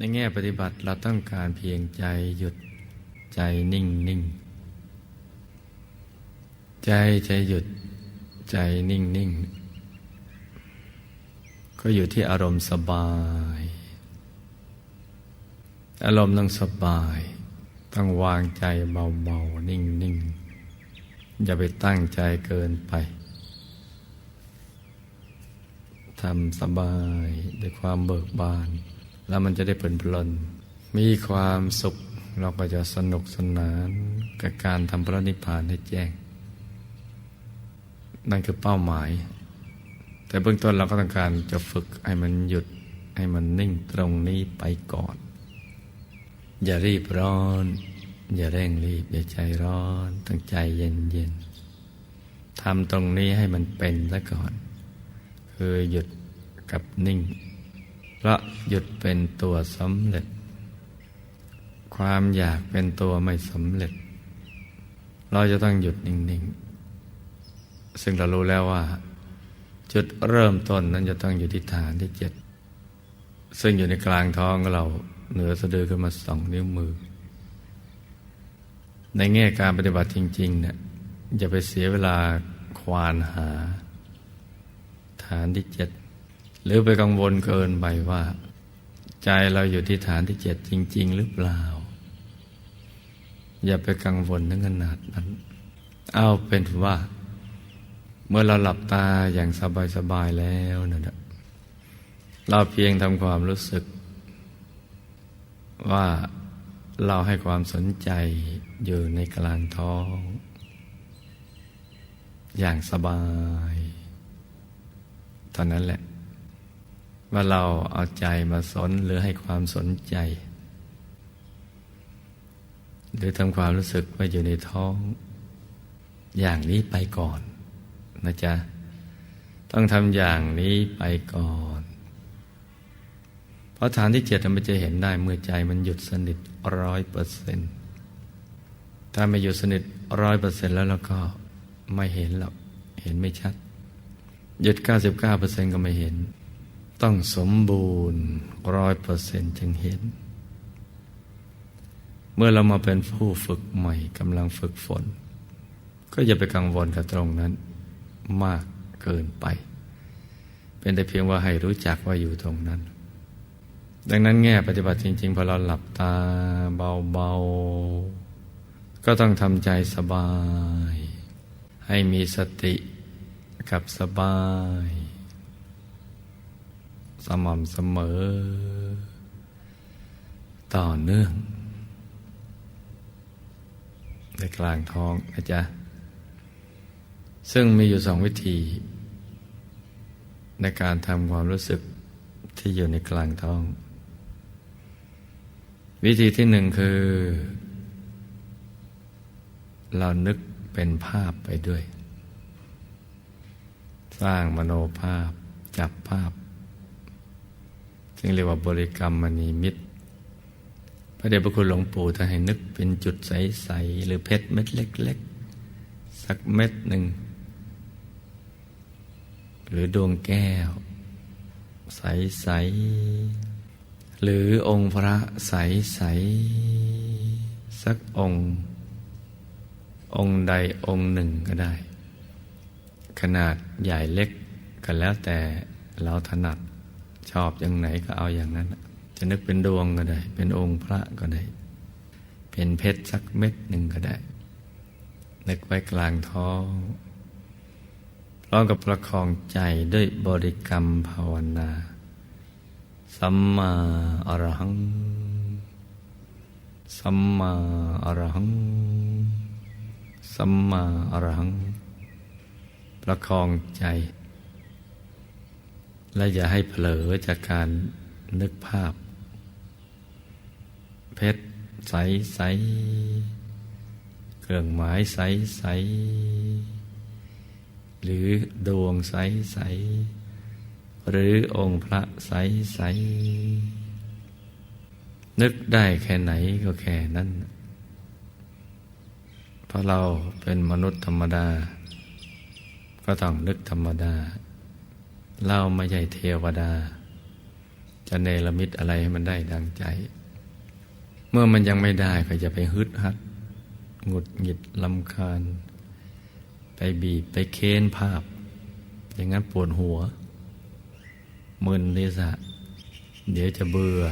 ในแง่ปฏิบัติเราต้องการเพียงใจหยุดใจนิ่งนิ่งใจใจหยุดใจนิ่งนิ่งก็อยู่ที่อารมณ์สบาย อารมณ์ต้องสบาย ต้องวางใจเบาๆนิ่งๆ อย่าไปตั้งใจเกินไปทำสบายด้วยความเบิกบาน แล้วมันจะได้เพลินเพลนมีความสุขเราก็จะสนุกสนานกับการทำพระนิพพานให้แจ้ง นั่นคือเป้าหมาย แต่เบื้องต้นเราก็ต้องการจะฝึกให้มันหยุดให้มันนิ่งตรงนี้ไปก่อน อย่ารีบร้อน อย่าเร่งรีบ อย่าใจร้อนตั้งใจเย็นเย็นทำตรงนี้ให้มันเป็นซะก่อน คือหยุดกับนิ่ง เพราะหยุดเป็นตัวสำเร็จ ความอยากเป็นตัวไม่สำเร็จ เราจะต้องหยุดนิ่ง ๆ ซึ่งเรารู้แล้วว่า จุดเริ่มต้นนั้นจะต้องอยู่ที่ฐานที่เจ็ดซึ่งอยู่ในกลางท้องเราเหนือสะดือขึ้นมาสองนิ้วมือ ในแง่การปฏิบัติจริงๆเนี่ยอย่าไปเสียเวลาควานหา ฐานที่เจ็ด หรือไปกังวลเกินไปว่า ใจเราอยู่ที่ฐานที่เจ็ดจริง ๆ หรือเปล่า อย่าไปกังวลถึงขนาดนั้น เอาเป็นว่า เมื่อเราหลับตาอย่างสบาย ๆ แล้วนะเราเพียงทำความรู้สึก ว่าเราให้ความสนใจอยู่ในกลางท้อง อย่างสบาย ตอนนั้นแหละ ว่าเราเอาใจมาสนหรือให้ความสนใจ หรือทำความรู้สึกว่าอยู่ในท้อง อย่างนี้ไปก่อนนะจ๊ะ ต้องทำอย่างนี้ไปก่อน เพราะฐานที่เจ็ดมันจะเห็นได้เมื่อใจมันหยุดสนิทร้อยเปอร์เซ็นต์ถ้าไม่หยุดสนิทร้อยเปอร์เซ็นต์แล้วเราก็ไม่เห็นหรอกเห็นไม่ชัด หยุด99%ก็ไม่เห็น ต้องสมบูรณ์ร้อยเปอร์เซ็นต์จึงเห็น เมื่อเรามาเป็นผู้ฝึกใหม่กำลังฝึกฝน ก็อย่าไปกังวลกับตรงนั้นมากเกินไป เป็นแต่เพียงว่าให้รู้จักว่าอยู่ตรงนั้น ดังนั้นแง่ปฏิบัติจริง ๆ พอเราหลับตาเบาๆ ก็ต้องทำใจสบาย ให้มีสติกับสบาย ม่ำเสมอ ต่อเนื่อง ในกลางท้องนะจ๊ะ ซึ่งมีอยู่สองวิธี ในการทำความรู้สึกที่อยู่ในกลางท้อง วิธีที่หนึ่งคือ เรานึกเป็นภาพไปด้วย สร้างมโนภาพจับภาพ จึงเรียกว่าบริกรรมมณีมิตร พระเดชพระคุณหลวงปู่ท่านให้นึกเป็นจุดใส ๆ หรือเพชรเม็ดเล็ก ๆ สักเม็ดหนึ่ง หรือดวงแก้ว ใส ๆ หรือองค์พระใส ๆ สักองค์ องค์ใดองค์หนึ่งก็ได้ ขนาดใหญ่เล็กก็แล้วแต่เราถนัด ชอบอย่างไหนก็เอาอย่างนั้น จะนึกเป็นดวงก็ได้ เป็นองค์พระก็ได้ เป็นเพชรสักเม็ดหนึ่งก็ได้ นึกไว้กลางท้องพร้อมกับประคองใจด้วยบริกรรมภาวนา สัมมาอรหัง สัมมาอรหัง สัมมาอรหัง ประคองใจ และอย่าให้เผลอจากการนึกภาพ เพชรใสใสเครื่องหมายใสใสหรือดวงใสใสหรือองค์พระใสใสนึกได้แค่ไหนก็แค่นั้นเพราะเราเป็นมนุษย์ธรรมดา ก็ต้องนึกธรรมดา เราไม่ใช่เทวดา จะเนรมิตอะไรให้มันได้ดังใจ เมื่อมันยังไม่ได้ก็จะไปฮึดฮัดหงุดหงิดลำคาญ ไปบีบไปเค้นภาพ อย่างนั้นปวดหัวมึนนิสะเดี๋ยวจะเบื่อ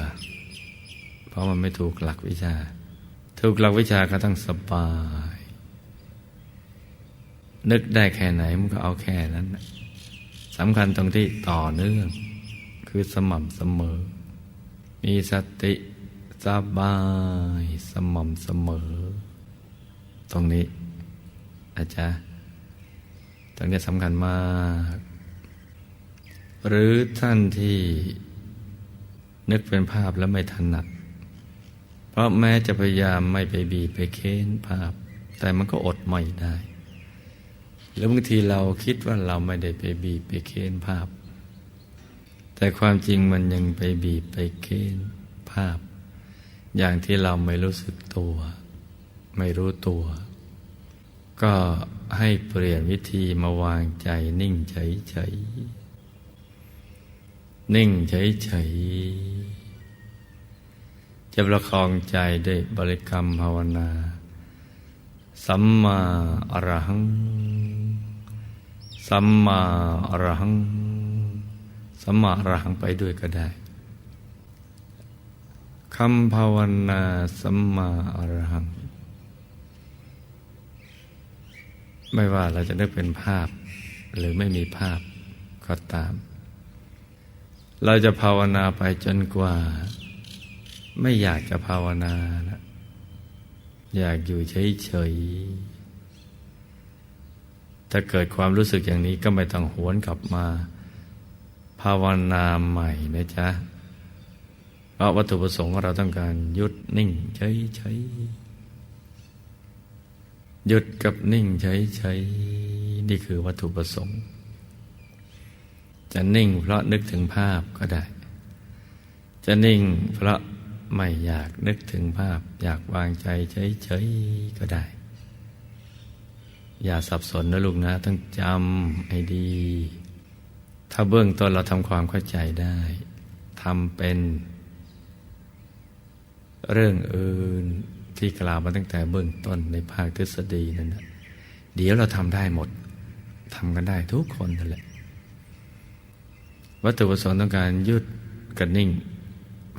เพราะมันไม่ถูกหลักวิชา ถูกหลักวิชาก็ต้องสบาย นึกได้แค่ไหนมันก็เอาแค่นั้น สำคัญตรงที่ต่อเนื่อง คือสม่ำเสมอ มีสติสบายสม่ำเสมอ ตรงนี้อาจารย์ตรงนี้สำคัญมาก หรือท่านที่นึกเป็นภาพแล้วไม่ถนัด เพราะแม้จะพยายามไม่ไปบีบไปเค้นภาพ แต่มันก็อดไม่ได้ แล้วบางทีเราคิดว่าเราไม่ได้ไปบีบไปเค้นภาพ แต่ความจริงมันยังไปบีบไปเค้นภาพ อย่างที่เราไม่รู้สึกตัว ไม่รู้ตัว ก็ให้เปลี่ยนวิธีมาวางใจนิ่งเฉยๆนิ่งเฉยๆจะประคองใจด้วยบริกรรมภาวนา สัมมาอรหัง สัมมาอรหัง สัมมาอรหังไปด้วยก็ได้คำภาวนาสัมมาอรหัง ไม่ว่าเราจะนึกเป็นภาพ หรือไม่มีภาพก็ตาม เราจะภาวนาไปจนกว่า ไม่อยากจะภาวนาละ อยากอยู่เฉยๆถ้าเกิดความรู้สึกอย่างนี้ก็ไม่ต้องหวนกลับมา ภาวนาใหม่นะจ๊ะเพราะวัตถุประสงค์ของเราต้องการหยุดนิ่งเฉยๆหยุดกับนิ่งเฉยๆนี่คือวัตถุประสงค์ จะนิ่งเพราะนึกถึงภาพก็ได้ จะนิ่งเพราะ ไม่อยากนึกถึงภาพ อยากวางใจเฉยๆก็ได้ อย่าสับสนนะลูกนะ ต้องจำให้ดี ถ้าเบื้องต้นเราทำความเข้าใจได้ทำเป็น เรื่องอื่นที่กล่าวมาตั้งแต่เบื้องต้นในภาคทฤษฎีนั่นนะเดี๋ยวเราทำได้หมดทำกันได้ทุกคนนั่นแหละ วัตถุประสงค์ต้องการยุดกับนิ่ง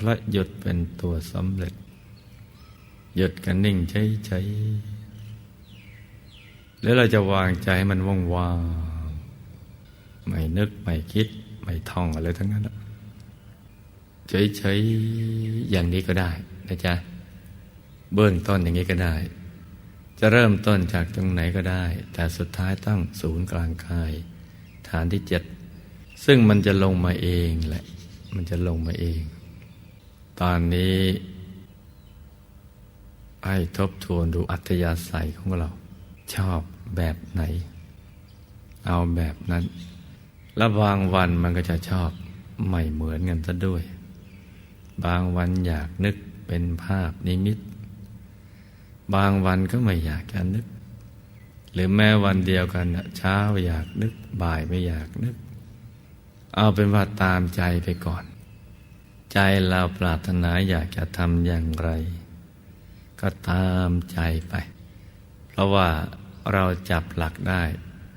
และหยุดเป็นตัวสำเร็จ หยุดกับนิ่งใช้ๆแล้วเราจะวางใจให้มันว่องวางไม่นึก ไม่คิด ไม่ท่องอะไรทั้งนั้นเฉยๆอย่างนี้ก็ได้นะจ๊ะ เบื้องต้นอย่างนี้ก็ได้ จะเริ่มต้นจากตรงไหนก็ได้ แต่สุดท้ายต้องศูนย์กลางกาย ฐานที่เจ็ดซึ่งมันจะลงมาเองแหละ มันจะลงมาเอง ตอนนี้ให้ทบทวนดูอัธยาศัยของเรา ชอบแบบไหน เอาแบบนั้น แล้วบางวันมันก็จะชอบไม่เหมือนกันซะด้วย บางวันอยากนึกเป็นภาพนิมิต บางวันก็ไม่อยากจะนึก หรือแม้วันเดียวกันเช้าอยากนึกบ่ายไม่อยากนึก เอาเป็นว่าตามใจไปก่อน ใจเราปรารถนาอยากจะทำอย่างไร ก็ตามใจไป เพราะว่าเราจับหลักได้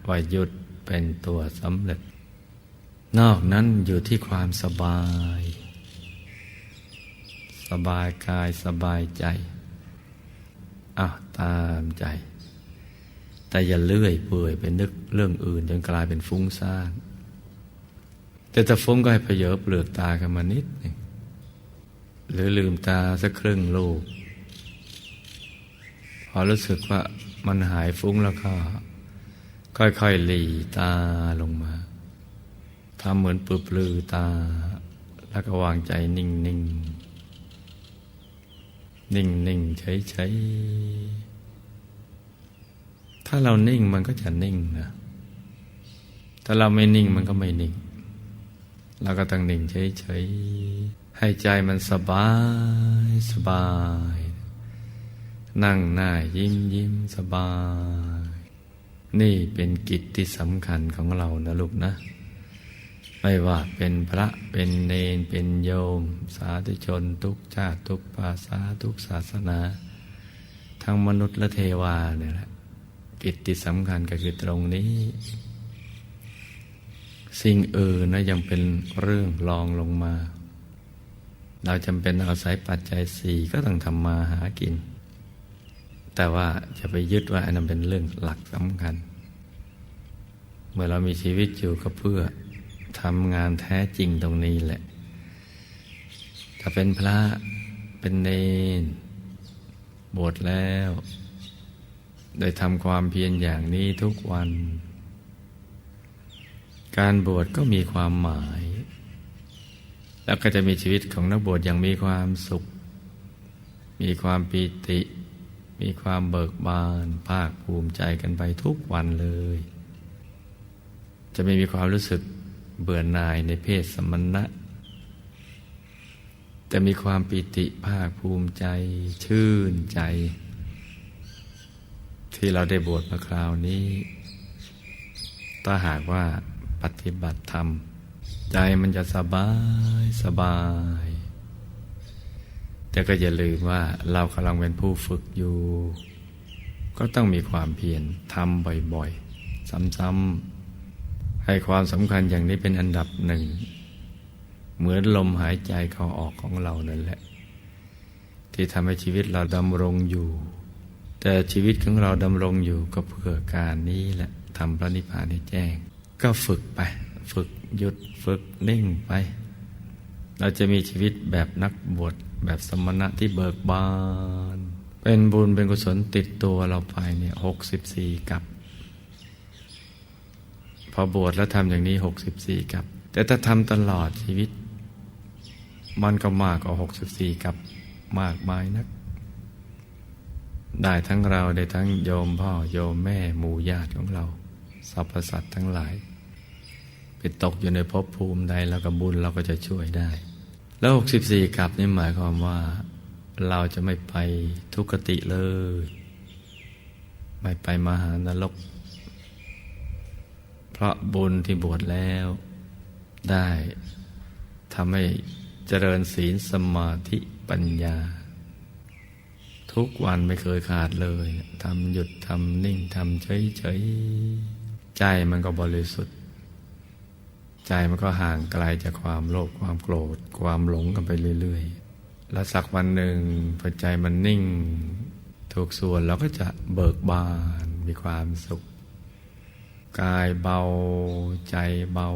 ว่าหยุดเป็นตัวสำเร็จ นอกนั้นอยู่ที่ความสบาย สบายกายสบายใจอะตามใจ แต่อย่าเลื่อยเปื่อยไปนึกเรื่องอื่นจนกลายเป็นฟุ้งซ่านแต่ถ้าฟุ้งก็ให้เพเยอเปลือกตากันมานิดหนึ่ง หรือลืมตาสักครึ่งลูก พอรู้สึกว่ามันหายฟุ้งแล้วก็ ค่อยๆหลีตาลงมาทำเหมือนปลือตา แล้วก็วางใจนิ่งๆ นิ่งนิ่งเฉยเฉยถ้าเรานิ่งมันก็จะนิ่งนะ ถ้าเราไม่นิ่งมันก็ไม่นิ่ง เราก็ต้องนิ่งเฉยเฉย ให้ใจมันสบายสบาย นั่งหน้ายิ้มยิ้มสบาย นี่เป็นกิจที่สำคัญของเรานะลูกนะ ไม่ว่าเป็นพระเป็นเนนเป็นโยม สาธุชนทุกชาติทุกภาษาทุกศาสนา ทั้งมนุษย์และเทวาเนี่ยแหละกิจที่สำคัญก็คือตรงนี้ สิ่งอื่นนะยังเป็นเรื่องรองลงมา เราจำเป็นอาศัยปัจจัยสี่ก็ต้องทำมาหากิน แต่ว่าจะไปยึดว่าอันนั้นเป็นเรื่องหลักสำคัญ เมื่อเรามีชีวิตอยู่ก็เพื่อทำงานแท้จริงตรงนี้แหละ ถ้าเป็นพระเป็นเนนบวชแล้ว ได้ทำความเพียรอย่างนี้ทุกวัน การบวชก็มีความหมาย แล้วก็จะมีชีวิตของนักบวชอย่างมีความสุข มีความปีติ มีความเบิกบาน ภาคภูมิใจกันไปทุกวันเลย จะไม่มีความรู้สึกเบื่อหน่ายในเพศสมณะ แต่มีความปิติภาคภูมิใจ ชื่นใจ ที่เราได้บวชมาคราวนี้ ถ้าหากว่าปฏิบัติธรรม ใจมันจะสบายสบาย แต่ก็อย่าลืมว่าเรากำลังเป็นผู้ฝึกอยู่ ก็ต้องมีความเพียรทำบ่อยๆ ซ้ำๆ ให้ความสำคัญอย่างนี้เป็นอันดับหนึ่ง เหมือนลมหายใจเข้าออกของเรานั่นแหละ ที่ทำให้ชีวิตเราดำรงอยู่ แต่ชีวิตของเราดำรงอยู่ก็เพื่อการนี้แหละทำพระนิพพานให้แจ้ง ก็ฝึกไปฝึก หยุดฝึกนิ่งไป เราจะมีชีวิตแบบนักบวชแบบสมณะที่เบิกบาน เป็นบุญเป็นกุศลติดตัวเราไปเนี่ยหกสิบสี่กับ พอบวชแล้วทำอย่างนี้หกสิบสี่กับ แต่ถ้าทำตลอดชีวิต มันก็มากกว่าหกสิบสี่กับมากมายนัก ได้ทั้งเราได้ทั้งโยมพ่อโยมแม่หมู่ญาติของเรา สรรพสัตว์ทั้งหลาย ไปตกอยู่ในภพภูมิใดแล้วก็บุญเราก็จะช่วยได้ แล้วหกสิบสี่กับนี่หมายความว่า เราจะไม่ไปทุกติเลย ไม่ไปมหานรก เพราะบุญที่บวชแล้วได้ทำให้เจริญศีลสมาธิปัญญา ทุกวันไม่เคยขาดเลยทำหยุดทำนิ่งทำเฉยเฉยใจมันก็บริสุทธิ์ ใจมันก็ห่างไกลจากความโลภความโกรธ ความหลงกันไปเรื่อยๆ แล้วสักวันหนึ่งพอใจมันนิ่ง ถูกส่วนเราก็จะเบิกบานมีความสุข กายเบาใจเบา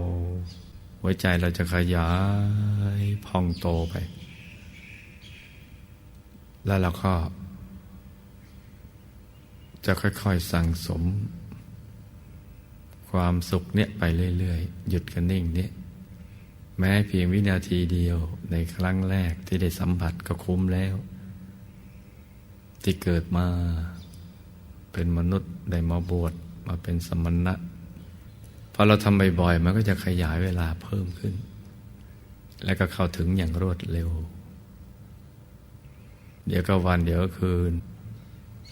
หัวใจเราจะขยายพองโตไป แล้วเราก็จะค่อย ๆ สั่งสม ความสุขเนี่ยไปเรื่อยๆ หยุดกันนิ่งเนี่ยแม้เพียงวินาทีเดียวในครั้งแรกที่ได้สัมผัสก็คุ้มแล้ว ที่เกิดมาเป็นมนุษย์ได้มาบวชมาเป็นสมณะพอเราทำบ่อยๆ มันก็จะขยายเวลาเพิ่มขึ้น และก็เข้าถึงอย่างรวดเร็ว เดี๋ยวก็วันเดี๋ยวก็คืน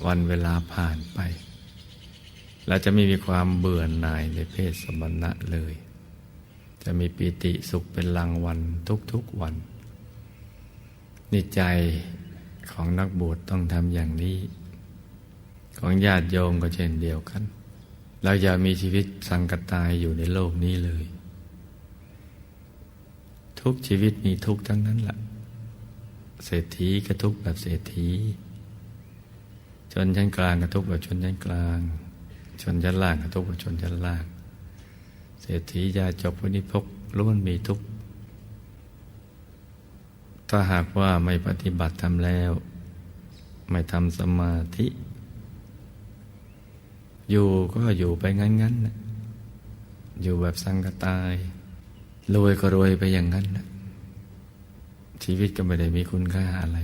วันเวลาผ่านไป เราจะไม่มีความเบื่อหน่ายในเพศสมณะเลย จะมีปีติสุขเป็นรางวัลทุกๆวันนิจใจของนักบวชต้องทำอย่างนี้ ของญาติโยมก็เช่นเดียวกัน เราอย่ามีชีวิตสังกตายอยู่ในโลกนี้เลย ทุกชีวิตมีทุกทั้งนั้นแหละเศรษฐีก็ทุกแบบเศรษฐี ชนชั้นกลางก็ทุกแบบชนชั้นกลาง ชนชั้นล่างก็ทุกชนชั้นล่าง เศรษฐียาจบวินิพกล้วนมีทุกถ้าหากว่าไม่ปฏิบัติทำแล้ว ไม่ทำสมาธิ อยู่ก็อยู่ไปงั้นๆนะอยู่แบบสังกตายรวยก็รวยไปอย่างนั้นนะชีวิตก็ไม่ได้มีคุณค่าอะไร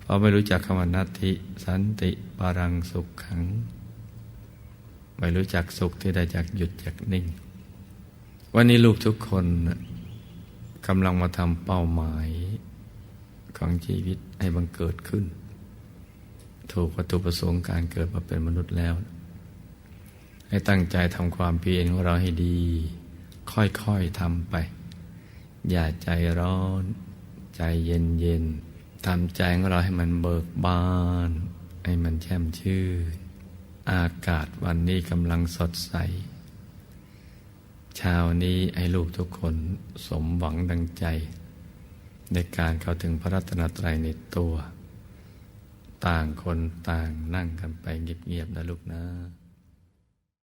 เพราะไม่รู้จักคำว่านัตติสันติปารังสุขขัง ไม่รู้จักสุขที่ได้จากหยุดจากนิ่ง วันนี้ลูกทุกคนกำลังมาทำเป้าหมายของชีวิตให้บังเกิดขึ้น ถูกวัตถุประสงค์การเกิดมาเป็นมนุษย์แล้ว ให้ตั้งใจทำความเพียรของเราให้ดี ค่อยๆทำไป อย่าใจร้อน ใจเย็นๆทำใจของเราให้มันเบิกบาน ให้มันแช่มชื่น อากาศวันนี้กำลังสดใส เช้านี้ให้ลูกทุกคนสมหวังดังใจ ในการเข้าถึงพระรัตนตรัยในตัว ต่างคนต่างนั่งกันไปเงียบๆนะลูกนะ